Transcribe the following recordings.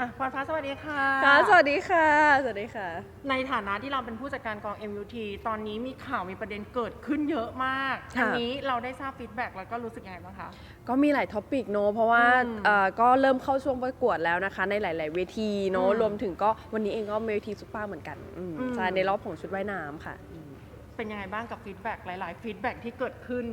อะพรฟ้าสวัสดีค่ะค่ะสวัสดีค่ะ สวัสดีค่ะ ในฐานะที่เราเป็นผู้จัดการกอง MUT ตอนนี้มีข่าวมีประเด็นเกิดขึ้นเยอะมาก ค่ะ อันนี้เราได้ทราบฟีดแบ็กแล้วก็รู้สึกยังไงบ้างคะ ก็มีหลายท็อปิกเนอะเพราะว่าอืมเอ่อก็เริ่มเข้าช่วงประกวดแล้วนะคะ ในหลาย ๆ เวทีเนอะอืมรวมถึงก็วันนี้เองก็มีเวทีซุปเปอร์เหมือนกันอืมอืม ใช่ในรอบของชุดว่ายน้ำค่ะอืมเป็นยังไงบ้างกับฟีดแบ็กหลาย ๆ ฟีดแบ็กที่เกิดขึ้น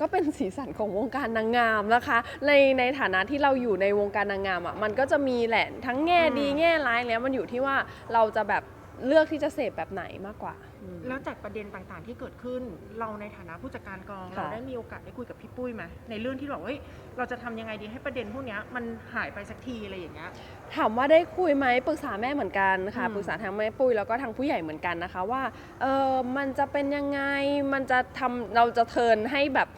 ก็เป็นสีสันของวงการนางงามนะคะ ในในฐานะที่เราอยู่ในวงการนางงามอะมันก็จะมีแหละทั้งแง่ดีอืมแง่ร้ายแล้วมันอยู่ที่ว่าเราจะแบบเลือกที่จะเสพแบบไหนมากกว่าอืมแล้วจากประเด็นต่างๆที่เกิดขึ้น เราในฐานะผู้จัดการกองค่ะเราได้มีโอกาสได้คุยกับพี่ปุ้ยไหมในเรื่องที่บอกว่าเฮ้ยเราจะทำยังไงดีให้ประเด็นพวกเนี้ยมันหายไปสักทีอะไรอย่างเงี้ยถามว่าได้คุยไหมปรึกษาแม่เหมือนกันค่ะอืมปรึกษาทางแม่ปุ้ยแล้วก็ทางผู้ใหญ่เหมือนกันนะคะว่าเออมันจะเป็นยังไงมันจะทำเราจะเทิร์นให้แบบ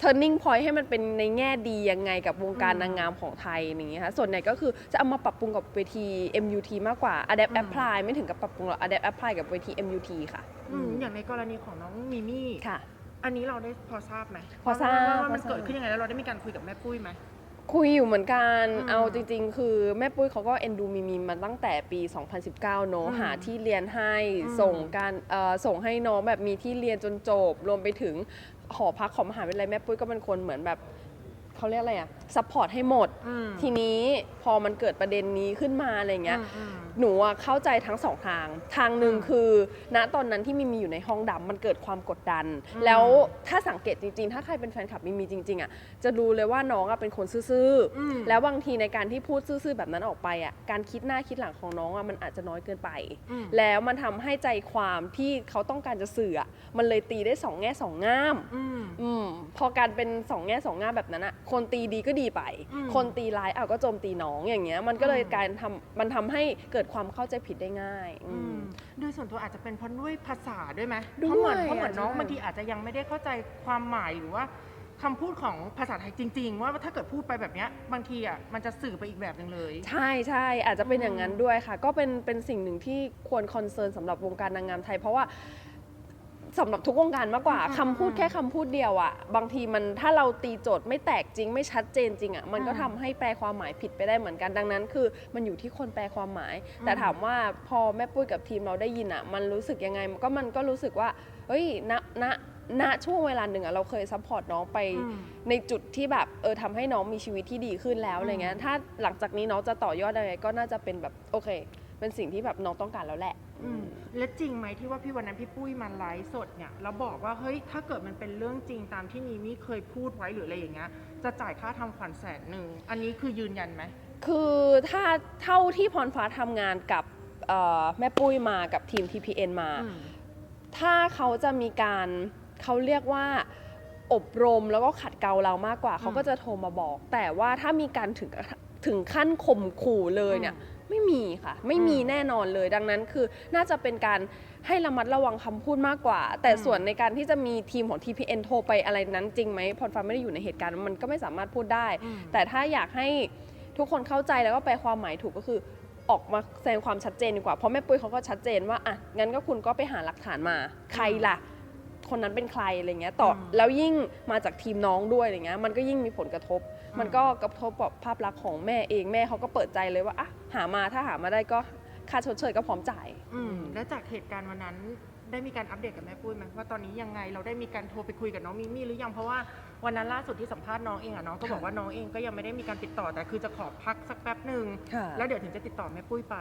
turning point ให้มันเป็นในแง่ดียังไงกับวงการอืมนางงามของไทยอย่างเงี้ยค่ะส่วนใหญ่ก็คือจะเอามาปรับปรุงกับเวที MUT มากกว่า adapt อืม apply ไม่ถึงกับปรับปรุงหรอก adapt apply กับเวที MUT ค่ะอืมอย่างในกรณีของน้องมิมี่ ค่ะ อันนี้เราได้พอทราบไหมพอทราบ ว่าว่ามันพอทราบเกิดขึ้นยังไงแล้วเราได้มีการคุยกับแม่ปุ้ยไหม คุยอยู่เหมือนกัน อืม เอาจริง ๆ คือแม่ปุ้ยเขาก็เอ็นดูมีมีมาตั้งแต่ปี 2019 เนอะอืมหาที่เรียนให้อืมส่งการเอ่อส่งให้น้องแบบมีที่เรียนจนจบ รวมไปถึงหอพักของมหาวิทยาลัยแม่ปุ้ยก็เป็นคนเหมือนแบบ เขาเรียกอะไรอะซัพพอร์ตให้หมด อืม ทีนี้พอมันเกิดประเด็นนี้ขึ้นมาอะไรเงี้ย อืมอืมหนูอะเข้าใจทั้งสองทาง ทางหนึ่งอืมคือ ณตอนนั้นที่มิมีอยู่ในห้องดำมันเกิดความกดดันอืมแล้วถ้าสังเกตจริงๆ ถ้าใครเป็นแฟนคลับมิมีจริงๆอะจะรู้เลยว่าน้องอะเป็นคนซื่ออืม ๆ แล้วบางทีในการที่พูดซื่อๆ แบบนั้นออกไปอะการคิดหน้าคิดหลังของน้องอะมันอาจจะน้อยเกินไป อืม แล้วมันทำให้ใจความที่เขาต้องการจะสื่ออะมันเลยตีได้สองแง่สองง่าม อืม อืมพอการเป็นสองแง่สองง่ามแบบนั้นอะคนตีดีก็ดีไปอืมคนตีร้ายเอาก็โจมตีน้องอย่างเงี้ย มันก็เลยอืมการทำมันทำให้เกิดความเข้าใจผิดได้ง่ายอือืมมโดยส่วนตัวอาจจะเป็นเพราะด้วยภาษาด้วยไหมด้วยเพราะเหมือนเพราะเหมือนอาจจะน้องด้วยบางทีอาจจะยังไม่ได้เข้าใจความหมายหรือว่าคำพูดของภาษาไทยจริง ๆ ว่าถ้าเกิดพูดไปแบบเนี้ยบางทีอะมันจะสื่อไปอีกแบบหนึ่งเลย ใช่ใช่อาจจะเป็นอืมอย่างนั้นด้วยค่ะ ก็เป็นเป็นสิ่งหนึ่งที่ควรคอนเซิร์นสำหรับวงการนางงามไทย เพราะว่า สำหรับทุกวงการมากกว่าอืมคำพูดอืมแค่คำพูดเดียวอะบางทีมันถ้าเราตีโจทย์ไม่แตกจริง ไม่ชัดเจนจริงอะมันก็อืมทำให้แปลความหมายผิดไปได้เหมือนกันดังนั้น คือมันอยู่ที่คนแปลความหมาย แต่อืมถามว่าพอแม่ปุ้ยกับทีมเราได้ยินอะมันรู้สึกยังไงก็มันก็รู้สึกว่าเฮ้ยณณณช่วงเวลาหนึ่งอะเราเคยซัพพอร์ตน้องไป อืม ในจุดที่แบบเออทำให้น้องมีชีวิตที่ดีขึ้นแล้วอะไรเงี้ยถ้าหลังจากนี้น้องจะต่อยอดอะไรก็น่าจะเป็นแบบโอเค เป็นสิ่งที่แบบน้องต้องการแล้วแหละ อืมและจริงไหมที่ว่าพี่วันนั้นพี่ปุ้ยมาไลฟ์สดเนี่ยแล้วบอกว่าเฮ้ยถ้าเกิดมันเป็นเรื่องจริงตามที่นีมี่เคยพูดไว้หรืออะไรอย่างเงี้ยจะจ่ายค่าทำขวัญแสนหนึ่งอันนี้คือยืนยันไหม คือถ้าเท่าที่พรฟ้าทำงานกับเอ่อแม่ปุ้ยมากับทีม TPN มาอืมถ้าเขาจะมีการเขาเรียกว่าอบรมแล้วก็ขัดเกลาเรามากกว่าอืมเขาก็จะโทรมาบอก แต่ว่าถ้ามีการถึงถึงขั้นข่มขู่เลยเนี่ย ไม่มีค่ะ ไม่มีอืมแน่นอนเลย ดังนั้นคือน่าจะเป็นการให้ระมัดระวังคำพูดมากกว่า แต่อืมส่วนในการที่จะมีทีมของ TPN โทรไปอะไรนั้นจริงไหมพรฟ้าไม่ได้อยู่ในเหตุการณ์มันก็ไม่สามารถพูดได้ อืม แต่ถ้าอยากให้ทุกคนเข้าใจแล้วก็แปลความหมายถูกก็คือออกมาแสดงความชัดเจนดีกว่า เพราะแม่ปุ้ยเขาก็ชัดเจนว่าอะงั้นก็คุณก็ไปหาหลักฐานมา ใครล่ะ คนนั้นเป็นใครอะไรเงี้ยต่ออม แล้วยิ่งมาจากทีมน้องด้วยอะไรเงี้ยมันก็ยิ่งมีผลกระทบอืมมันก็กระทบกับภาพลักษณ์ของแม่เองแม่เขาก็เปิดใจเลยว่าอะ หามาถ้าหามาได้ก็ค่าชดเชยก็พร้อมจ่าย อืมแล้วจากเหตุการณ์วันนั้นได้มีการอัปเดตกับแม่ปุ้ยไหมว่าตอนนี้ยังไงเราได้มีการโทรไปคุยกับน้องมิมี่หรือยังเพราะว่าวันนั้นล่าสุดที่สัมภาษณ์น้องเองอะน้องก็บอกค่ะว่าน้องเองก็ยังไม่ได้มีการติดต่อแต่คือจะขอพักสักแป๊บหนึ่งค่ะ แล้วเดี๋ยวถึงจะติดต่อแม่ปุ้ยไป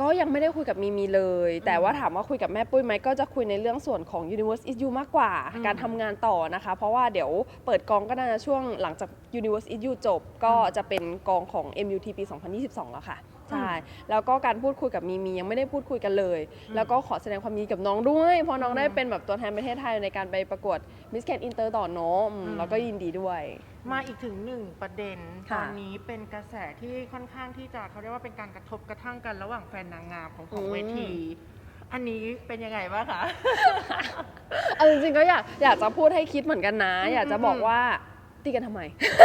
ก็ยังไม่ได้คุยกับมีมีเลย แต่อืมว่าถามว่าคุยกับแม่ปุ้ยไหมก็จะคุยในเรื่องส่วนของ Universe is you มากกว่าอืมการทำงานต่อนะคะ เพราะว่าเดี๋ยวเปิดกองก็น่าจะช่วงหลังจาก Universe is you จบ ก็จะเป็นกองของ MUT ปี 2022 แล้วค่ะใช่แล้วก็การพูดคุยกับมีมียังไม่ได้พูดคุยกันเลยอืมแล้วก็ขอแสดงความยินดีกับน้องด้วยเพราะน้องอืมได้เป็นแบบตัวแทนประเทศไทยในการไปประกวด Miss Grand Inter ต่อเนอะอืมอืมแล้วก็ยินดีด้วย มาอีกถึงหนึ่งประเด็น ตค่ะ อนนี้เป็นกระแสที่ค่อนข้างที่จะเขาเรียกว่าเป็นการกระทบกระทั่งกันระหว่างแฟนนางงามของของเวที อันนี้เป็นยังไงบ้างคะ เอาจริงๆก็อยากอยากจะพูดให้คิดเหมือนกันนะ อืมอยากจะบอกอืมว่า ตีกันทำไม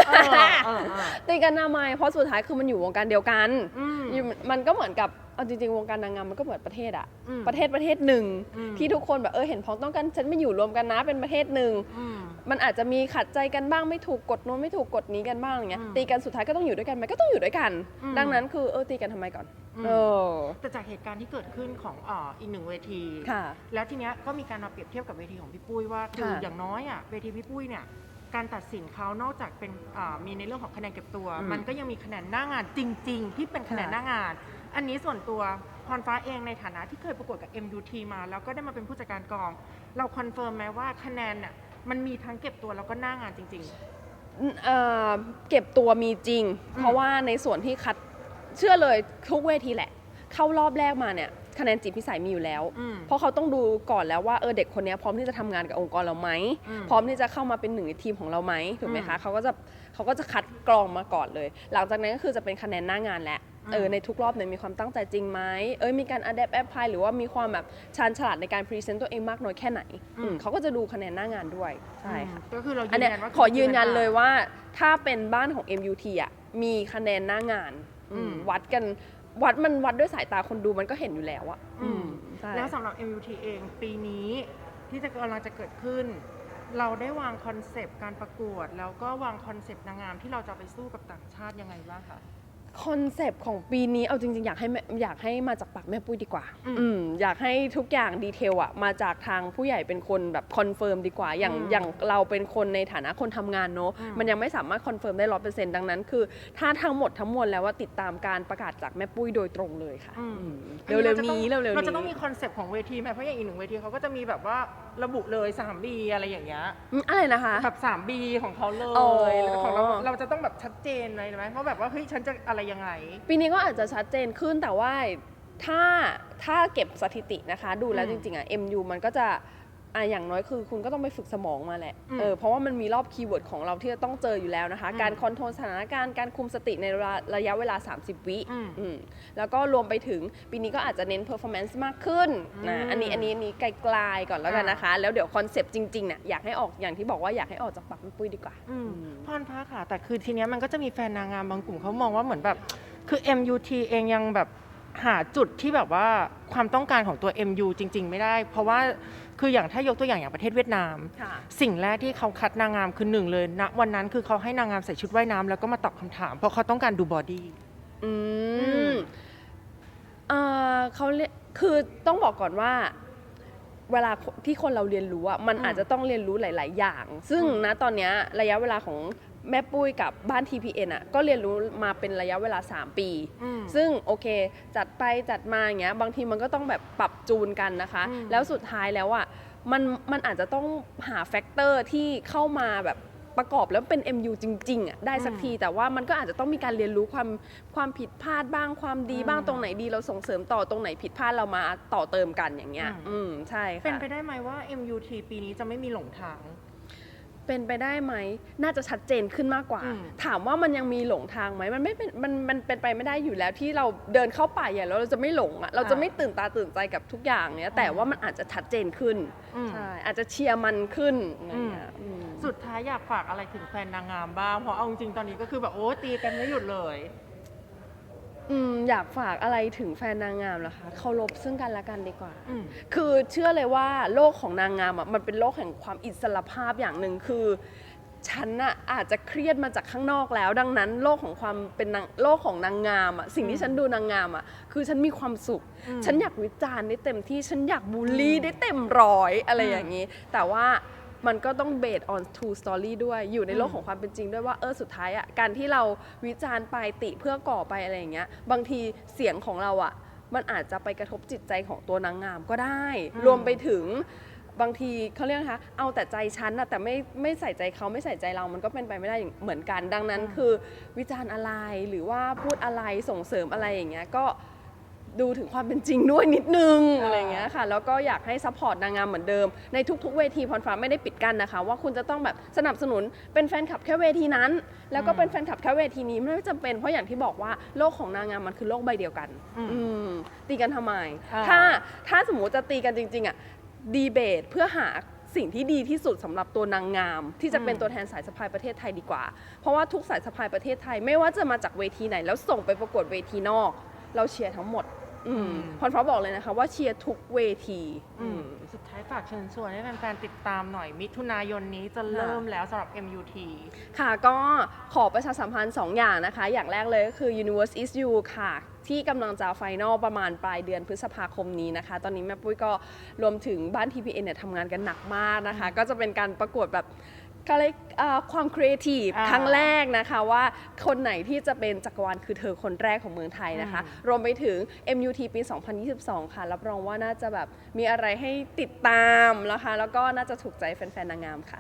เออเออเออ ตีกันทำไมเพราะสุดท้ายคือมันอยู่วงการเดียวกันอืมอยู่มันก็เหมือนกับเอาจริงๆวงการนางงามมันก็เหมือนประเทศอะอืมประเทศประเทศหนึ่ง อืม ที่ทุกคนแบบเออเห็นพ้องต้องกันฉันไม่อยู่รวมกันนะเป็นประเทศหนึ่ง อืม มันอาจจะมีขัดใจกันบ้างไม่ถูกกฎนู้นไม่ถูกกฎนี้กันบ้างอย่างเงี้ยอืมตีกันสุดท้ายก็ต้องอยู่ด้วยกันไหมก็ต้องอยู่ด้วยกัน อืมดังนั้นคือเออตีกันทำไมก่อนอืม เออแต่จากเหตุการณ์ที่เกิดขึ้นของอ่าอีกหนึ่งเวที ค่ะ แล้วทีเนี้ยก็มีการมาเปรียบเทียบกับเวทีของพี่ปุ้ยว่าคือค่ะอย่างน้อยอะเวทีพี่ปุ้ยเนี่ย การตัดสินเขานอกจากเป็นอ่ามีในเรื่องของคะแนนเก็บตัว อืมมันก็ยังมีคะแนนหน้างานจริง ๆ ที่เป็นคะแนนค่ะหน้างาน อันนี้ส่วนตัวพรฟ้าเองในฐานะที่เคยประกวดกับ MUT มาแล้วก็ได้มาเป็นผู้จัดการกอง เราคอนเฟิร์มไหมว่าคะแนนเนี่ยมันมีทั้งเก็บตัวแล้วก็หน้างานจริง เอ่อเก็บตัวมีจริงเพราะว่าในส่วนที่คัดเชื่อเลยทุกเวทีแหละ เข้ารอบแรกมาเนี่ย คะแนนจิตพิสัยมีอยู่แล้ว อืม เพราะเขาต้องดูก่อนแล้วว่าเออเด็กคนเนี้ยพร้อมที่จะทำงานกับองค์กรเราไหมอืม พร้อมที่จะเข้ามาเป็นหนึ่งในทีมของเราไหมถูกไหมคะอืมเขาก็จะเขาก็จะคัดกรองมาก่อนเลย หลังจากนั้นก็คือจะเป็นคะแนนหน้างานแหละอืมเออในทุกรอบเนี่ยมีความตั้งใจจริงไหมเอ้ยมีการ adapt apply หรือว่ามีความแบบชาญฉลาดในการ present ตัวเองมากน้อยแค่ไหนอืมเขาก็จะดูคะแนนหน้างานด้วยใช่ค่ะ ก็คือเราอันยืนเนี้ยยันว่าขอยืนยันเลยว่าถ้าเป็นบ้านของ MUT อะมีคะแนนหน้างานอืมอืมวัดกัน วัดมันวัดด้วยสายตาคนดูมันก็เห็นอยู่แล้วอะอืมใช่แล้วสำหรับ MUT เองปีนี้ที่จะกำลังจะเกิดขึ้น เราได้วางคอนเซปต์การประกวด แล้วก็วางคอนเซปต์นางงามที่เราจะไปสู้กับต่างชาติยังไงบ้างคะ คอนเซปต์ของปีนี้เอาจริงๆ อยากให้แม่อยากให้มาจากปากแม่ปุ้ยดีกว่าอืมอืมอยากให้ทุกอย่างดีเทลอะมาจากทางผู้ใหญ่เป็นคนแบบคอนเฟิร์มดีกว่า อย่างอืมอย่างเราเป็นคนในฐานะคนทำงานเนอะอืมมันยังไม่สามารถคอนเฟิร์มได้ร้อเปอร์เซ็นต์ดังนั้นคือ ถ้าทั้งหมดทั้งมวลแล้วว่าติดตามการประกาศจากแม่ปุ้ยโดยตรงเลยค่ะอืมอืมอัเร็วจะๆต้องนี้เร็วๆนี้ เราจะต้องมีคอนเซปต์ของเวทีไหมเพราะอย่างอีกหนึ่งเวทีเขาก็จะมีแบบว่า ระบุเลย 3B อะไรอย่างเงี้ยอืมอะไรนะคะ แบบ 3B ของเขาเลอ๋อยแล้วของเราเราจะต้องแบบชัดเจนเลยไหมเพราะแบบว่าเฮ้ยฉันจะอะไรยังไง ปีนี้ก็อาจจะชัดเจนขึ้นแต่ว่าถ้าถ้าเก็บสถิตินะคะ ดูแล้วอืจม ริงๆอะ MU มันก็จะ อะอย่างน้อยคือคุณก็ต้องไปฝึกสมองมาแหละ อืม เออ เพราะว่ามันมีรอบคีย์เวิร์ดของเราที่จะต้องเจออยู่แล้วนะคะอืมการคอนโทรลสถานการณ์ การคุมสติในเวลาระยะเวลา 30 วิอืม อืมแล้วก็รวมไปถึงปีนี้ก็อาจจะเน้น performance มากขึ้นนะ อืมอันนี้อันนี้อันนี้ไกลๆก่อนแล้วกันนะคะ แล้วเดี๋ยวคอนเซปต์จริงๆเนี่ยอยากให้ออกอย่างที่บอกว่าอยากให้ออกจากปากแม่ปุ้ยดีกว่าอืมอืมพรฟ้าค่ะ แต่คือทีเนี้ยมันก็จะมีแฟนนางงามบางกลุ่มเขามองว่าเหมือนแบบ คือ MUT เองยังแบบ หาจุดที่แบบว่าความต้องการของตัว MU จริง ๆ ไม่ได้ เพราะว่าคืออย่างถ้ายกตัวอย่างอย่างประเทศเวียดนาม ค่ะ สิ่งแรกที่เขาคัดนางงามคือหนึ่งเลยณวันนั้นคือเขาให้นางงามใส่ชุดว่ายน้ำแล้วก็มาตอบคำถาม เพราะเขาต้องการดูบอดี้ อือืมมเอ่อเขาเรียกคือต้องบอกก่อนว่า เวลาที่คนเราเรียนรู้อะมันอืมอาจจะต้องเรียนรู้หลาย ๆ อย่าง ซึ่งอืมนะตอนเนี้ยระยะเวลาของ แม่ปุ้ยกับบ้าน TPN อะก็เรียนรู้มาเป็นระยะเวลา 3 ปี อืม ซึ่งโอเค จัดไปจัดมาอย่างเงี้ยบางทีมันก็ต้องแบบปรับจูนกันนะคะ อืม แล้วสุดท้ายแล้วอะมันมันอาจจะต้องหาแฟกเตอร์ที่เข้ามาแบบประกอบแล้วเป็น MU จริงๆอะได้สักที แต่ว่ามันก็อาจจะต้องมีการเรียนรู้ความความผิดพลาดบ้างความดีบ้างอืมตรงไหนดีเราส่งเสริมต่อตรงไหนผิดพลาดเรามาต่อเติมกันอย่างเงี้ยอืมอืมใช่เป็นค่ะไปได้ไหมว่า MUT ปีนี้จะไม่มีหลงทาง เป็นไปได้ไหม น่าจะชัดเจนขึ้นมากกว่าอืมถามว่ามันยังมีหลงทางไหมมันไม่เป็นมันมันเป็นไปไม่ได้อยู่แล้วที่เราเดินเข้าป่าใหญ่แล้วเราจะไม่หลงอะเราจะไม่ตื่นตาตื่นใจกับทุกอย่างเนี้ยแต่ว่ามันอาจจะชัดเจนขึ้นอืมใช่อาจจะเชียร์มันขึ้นอะไรอย่างเงี้ยอืมสุดท้ายอยากฝากอะไรถึงแฟนนางงามบ้างเพราะเอาจริงๆตอนนี้ก็คือแบบโอ้ตีกันไม่หยุดเลย อืมอยากฝากอะไรถึงแฟนนางงามเหรอคะเคารพซึ่งกันและกันดีกว่า อืม คือเชื่อเลยว่าโลกของนางงามอะมันเป็นโลกแห่งความอิสระภาพอย่างหนึ่งคือ ฉันน่ะอาจจะเครียดมาจากข้างนอกแล้ว ดังนั้นโลกของความเป็นนางโลกของนางงามอะสิ่งที่ฉันดูนางงามอะคือฉันมีความสุขอืมฉันอยากวิจารณ์ได้เต็มที่ฉันอยากบูลลี่ได้เต็มร้อยอะไรอืมอย่างนี้ แต่ว่า มันก็ต้องเบส on true story ด้วยอยู่ในโลกอืมของความเป็นจริงด้วยว่าเออสุดท้ายอะการที่เราวิจารณ์ไปติเพื่อก่อไปอะไรอย่างเงี้ยบางทีเสียงของเราอะมันอาจจะไปกระทบจิตใจของตัวนางงามก็ได้อืมรวมไปถึงบางทีเขาเรียกนะคะเอาแต่ใจฉันนะแต่ไม่ไม่ใส่ใจเขาไม่ใส่ใจเรามันก็เป็นไปไม่ได้เหมือนกัน ดังนั้นอืมคือวิจารณ์อะไรหรือว่าพูดอะไรส่งเสริมอะไรอย่างเงี้ยก็ ดูถึงความเป็นจริงด้วยนิดนึงอะไรอย่างเงี้ยค่ะแล้วก็อยากให้ซัพพอร์ตนางงามเหมือนเดิมในทุก ๆ เวทีพรฟ้าไม่ได้ปิดกั้นนะคะ ว่าคุณจะต้องแบบสนับสนุนเป็นแฟนคลับแค่เวทีนั้น แล้วก็อืมเป็นแฟนคลับแค่เวทีนี้ไม่จำเป็นเพราะอย่างที่บอกว่าโลกของนางงามมันคือโลกใบเดียวกันอืมอืมตีกันทำไมอ่าถ้าถ้าสมมติจะตีกันจริง ๆอะดีเบตเพื่อหาสิ่งที่ดีที่สุดสำหรับตัวนางงาม ที่จะเป็นอืมตัวแทนสายสะพายประเทศไทยดีกว่า เพราะว่าทุกสายสะพายประเทศไทยไม่ว่าจะมาจากเวทีไหน แล้วส่งไปประกวดเวทีนอก เราเชียร์ทั้งหมด อืมพรฟ้าบอกเลยนะคะว่าเชียร์ทุกเวทีอืม สุดท้ายฝากเชิญชวนให้แฟนๆติดตามหน่อย มิถุนายนนี้จะเริ่มแล้วสำหรับ MUT ค่ะก็ขอประชาสัมพันธ์ 2 อย่างนะคะ อย่างแรกเลยก็คือ Universe is you ค่ะ ที่กำลังจะไฟนอลประมาณปลายเดือนพฤษภาคมนี้นะคะ ตอนนี้แม่ปุ้ยก็รวมถึงบ้าน TPN เนี่ยทำงานกันหนักมากนะคะ ก็จะเป็นการประกวดแบบ ก็เลยกอ่าความครีเอทีฟอ่าครั้งแรกนะคะว่าคนไหนที่จะเป็นจักรวาลคือเธอคนแรกของเมืองไทยนะคะอืมรวมไปถึง MUT ปี 2022 ค่ะ รับรองว่าน่าจะแบบมีอะไรให้ติดตามนะคะ แล้วก็น่าจะถูกใจแฟนๆนางงามค่ะ